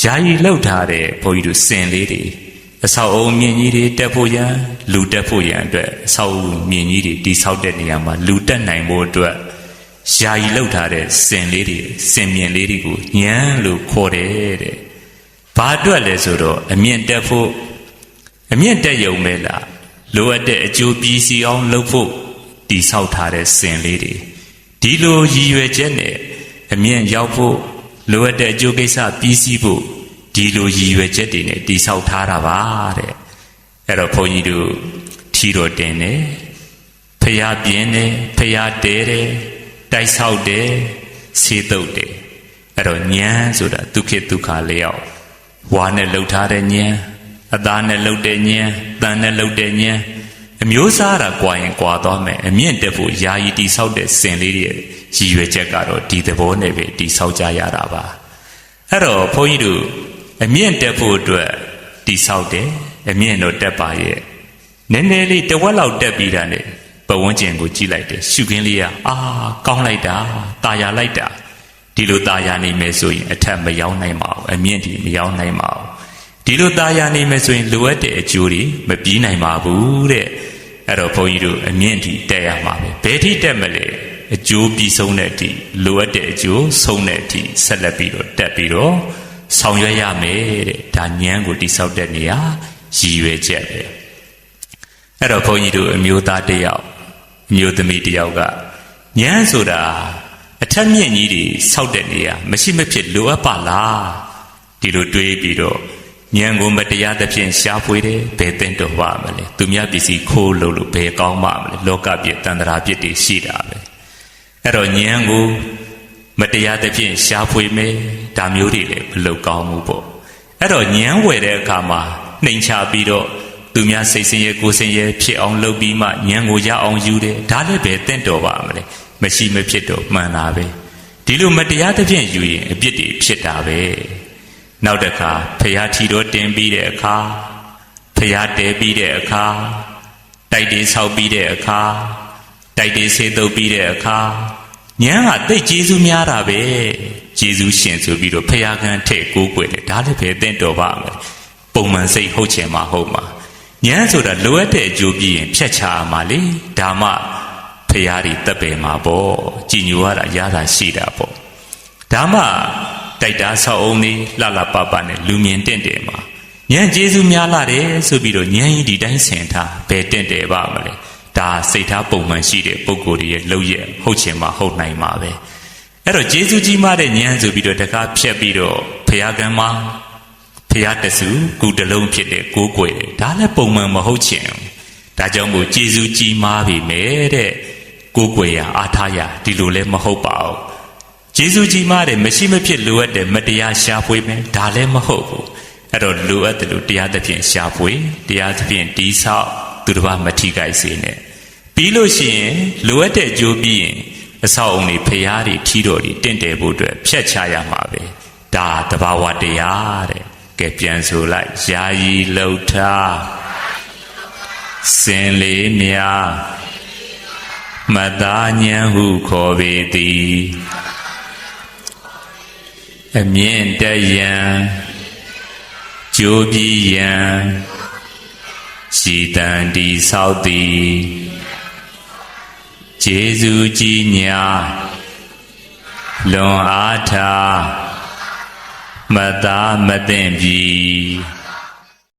ယာယီလောက်ထားတဲ့ဘုန်းကြီးတို့စင်လေးတွေအဆောက်အုံမြင့်ကြီးတွေတက်ဖို့ရန်လူတက်ဖို့ရန်အတွက်အဆောက်အုံမြင့်ကြီးတွေတိဆောက်တဲ့နေရာမှာလူတက်နိုင်ဖို့အတွက်ယာယီလောက်ထားတဲ့စင်လေးတွေစင်မြင့်လေးတွေကိုညံလို့ခေါ်တယ်တဲ့ဘာအတွက်လဲဆိုတော့အမြင့်တက်ဖို့အမြင့်တက်ရုံပဲလားလိုအပ်တဲ့အကျိုးပြည်စီအောင်လုပ်ဖို့တိဆောက်ထားတဲ့စင်လေးတွေဒီလိုရည်ရွယ်ချက်နဲ့အမြင့်ရောက်ဖို့ လိုအပ်တဲ့အကျိုးကိစ္စပြီးစီးဖို့ဒီလိုရည်ရွယ်ချက်တွေနဲ့တိဆောက်ထားတာပါတဲ့အဲ့တော့ဘုန်းကြီးတို့ထီတော်တင်တယ်ဖျားပြင်းတယ်ဖျားတဲတယ်တိုက်ဆောက်တယ်ဆေးတုပ်တယ်အဲ့တော့ဉာဏ်ဆိုတာဒုက္ခဒုက္ခလျောက်ဝါနဲ့လှုပ်ထားတဲ့ဉာဏ်အသားနဲ့လှုပ်တဲ့ဉာဏ်တန်နဲ့လှုပ်တဲ့ဉာဏ် အမျိုးစားတာကွာရင်ကွာသွားမယ်အမြင့်တက်ဖို့ယာယီတိဆောက်တဲ့စင်လေးတွေရည်ရွယ်ချက်ကတော့ဒီသဘောနဲ့ပဲတိဆောက်ကြရတာပါအဲ့တော့ဘုန်းကြီးတို့အမြင့်တက်ဖို့အတွက်တိဆောက်တယ်အမြင့်တော့တက်ပါရဲ့နည်းနည်းလေးတဝက်လောက်တက်ပြီးတာနဲ့ပဝန်းကျင်ကိုကြည့်လိုက်တယ်ရှုခင်းလေးကအာကောင်းလိုက်တာตาရလိုက်တာဒီလိုตาရနေမယ်ဆိုရင်အထက်မရောက်နိုင်ပါဘူးအမြင့်ဒီမရောက်နိုင်ပါဘူးဒီလိုตาရနေမယ်ဆိုရင်လိုအပ်တဲ့အကျိုးတွေမပြီးနိုင်ပါဘူးတဲ့ အဲ့တော့ဘုန်းကြီးတို့အမြင့်ဒီတက်ရမှာပဲဘယ်ထိတက်မလဲအကျိုးပြီးဆုံးတဲ့အထိလိုအပ်တဲ့အကျိုးဆုံးတဲ့အထိဆက်လက်ပြီးတော့တက်ပြီးတော့ဆောင်ရွက်ရမယ်တဲ့ဒါဉာဏ်ကိုတိဆောက်တဲ့နေရာရည်ရွယ်ချက်ပဲအဲ့တော့ဘုန်းကြီးတို့အမျိုးသားတစ်ယောက်အမျိုးသမီးတစ်ယောက်ကဉာဏ်ဆိုတာအထက်မြင့်ကြီးတွေဆောက်တဲ့နေရာမရှိမဖြစ်လိုအပ်ပါလားဒီလိုတွေးပြီးတော့ ဉာဏ်ကိုမတရားသဖြင့်ရှားဖွေတယ်ဘယ်သိတော့ပါမလဲသူများပစ္စည်းခိုးလို့လို့ဘယ်ကောင်းပါမလဲလောကပြည့်တန်ត្រာပြည့်တွေရှိတာပဲအဲ့တော့ဉာဏ်ကိုမတရားသဖြင့်ရှားဖွေမယ်ဒါမျိုးတွေလည်းမလုပ်ကောင်းဘူးပေါ့အဲ့တော့ဉာဏ်ဝယ်တဲ့အခါမှာနှိမ်ချပြီးတော့သူများစိတ်ဆင်းရဲကိုယ်ဆင်းရဲဖြစ်အောင်လုပ်ပြီးမှဉာဏ်ကိုရအောင်ယူတယ်ဒါလည်းပဲတင့်တော်ပါမလဲမရှိမဖြစ်တော့မှန်တာပဲဒီလိုမတရားသဖြင့်ယူရင်အပြစ်တွေဖြစ်တာပဲ နောက်တစ်ခါဖရာထီတော်တင်ပြီးတဲ့အခါဖရာတဲပြီးတဲ့အခါတိုက်တေးဆောက်ပြီးတဲ့အခါတိုက်တေးဆေးတုပ်ပြီးတဲ့အခါဉာဏ်ကတိတ်ကျေးဇူးများတာပဲကျေးဇူးရှင်ဆိုပြီးတော့ဖရာခံထဲ့ကိုးကွယ်တယ်ဒါလည်းပဲတင့်တော်ပါမယ်ပုံမှန်စိတ်ဟုတ်ချင်မှာဟုတ်မှာဉာဏ်ဆိုတာလိုအပ်တဲ့အကျိုးပြီးရင်ဖြတ်ချရမှာလေဒါမှဖရာတွေတက်ပယ်မှာပေါ့ကြည်ညိုရတာရတာရှိတာပေါ့ဒါမှ တိုက်တာဆောက်အောင်လေးလှလှပပနဲ့လူမြင်တင့်တယ်မှာဉာဏ်ကျေးဇူးများလာတယ်ဆိုပြီးတော့ဉာဏ်ကြီးဒီတိုင်းဆင်ထားဘယ်တင့်တယ်ပါမလဲဒါစိတ်ထားပုံမှန်ရှိတဲ့ပုံကိုယ်ရဲ့လှုပ်ရက်ဟုတ်ချင်မှာဟုတ်နိုင်မှာပဲအဲ့တော့ကျေးဇူးကြီးမားတဲ့ဉာဏ်ဆိုပြီးတော့တကားဖြတ်ပြီးတော့ဖရာကံမှာဖရာတဆူကုတလုံးဖြစ်တဲ့ကိုးကွယ်ဒါလည်းပုံမှန်မဟုတ်ချင်ဒါကြောင့်မို့ကျေးဇူးကြီးမားပြီမဲ့တဲ့ကိုးကွယ်ရအားထားရဒီလိုလည်းမဟုတ်ပါဘူး ကျေးဇူးကြီးမားတယ်မရှိမဖြစ်လိုအပ်တယ်မတရားရှားဖွေမယ်ဒါလည်းမဟုတ်ဘူးအဲ့တော့လိုအပ်တယ်လို့တရားသဖြင့်ရှားဖွေတရားသဖြင့်တီးဆောက်သူတစ်ပါးမထိခိုက်စေနဲ့ပြီးလို့ရှိရင်လိုအပ်တဲ့အကျိုးပြီးရင်အဆောက်အုံတွေဖျားတွေထီတော်တွေတင့်တယ်ဖို့အတွက်ဖြတ်ချရမှာပဲဒါတဘာဝတရားတဲ့ကဲပြန်ဆိုလိုက်ယာယီလှုပ်ထားစင်လေးများမသားညံဟုခေါ်ပေသည် အမြင့်တယံကြိုးပြီးယံရှိတန်တီဆောက်သည်ဂျေဇူးကြီးညာလွန်အားထားမသားမသိမ့်ပြီ